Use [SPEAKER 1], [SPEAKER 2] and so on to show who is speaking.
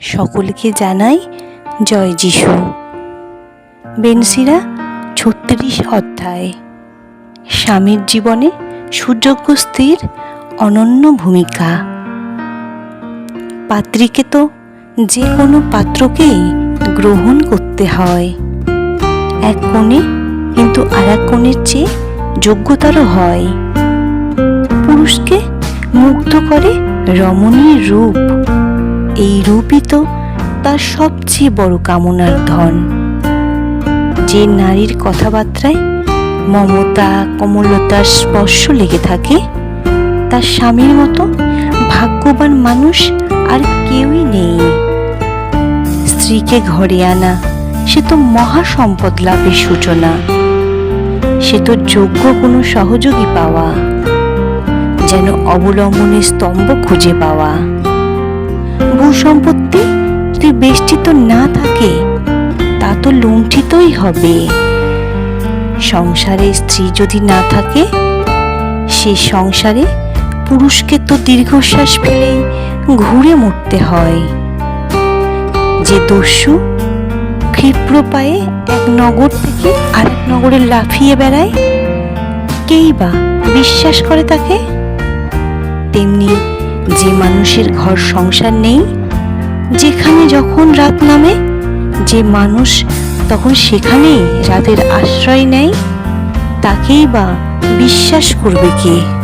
[SPEAKER 1] সকলকে জানাই জয় যিশু। বেনসিরা ছত্রিশ অধ্যায়। স্বামীর জীবনে সুযোগ্য স্ত্রীর অনন্য ভূমিকা। পাত্রীকে তো যে কোনো পাত্রকেই গ্রহণ করতে হয়। এক কোণে কিন্তু আর এক কোণের চেয়ে যোগ্যতারও হয়। পুরুষকে মুগ্ধ করে রমণীর রূপ। রূপই তো তার সবচেয়ে বড় কামনার ধন। যে নারীর কথাবার্তায় মমতা, কোমলতার স্পর্শ লেগে থাকে, তার স্বামীর মতো ভাগ্যবান মানুষ আর কেউই নেই। স্ত্রীকে ঘরে আনা, সে তো মহা সম্পদ লাভের সূচনা। সে তো যোগ্য কোনো সহযোগী পাওয়া, যেন অবলম্বনের স্তম্ভ খুঁজে পাওয়া। ভূসম্পত্তি যদি বেষ্টিত না থাকে, তা তো লুণ্ঠিতই হবে। সংসারে স্ত্রী যদি না থাকে, সে সংসারে পুরুষকে তো দীর্ঘশ্বাস ফেলেই ঘুরে মরতে হয়। যে দস্যু ক্ষিপ্র পায়ে এক নগর থেকে আরেক নগরে লাফিয়ে বেড়ায়, কেই বা বিশ্বাস করে তাকে? তেমনি যে মানুষের ঘর সংসার নেই, যেখানে যখন রাত নামে, যে মানুষ তখন সেখানেই রাতের আশ্রয় নেয়, তাকেই বা বিশ্বাস করবে কে?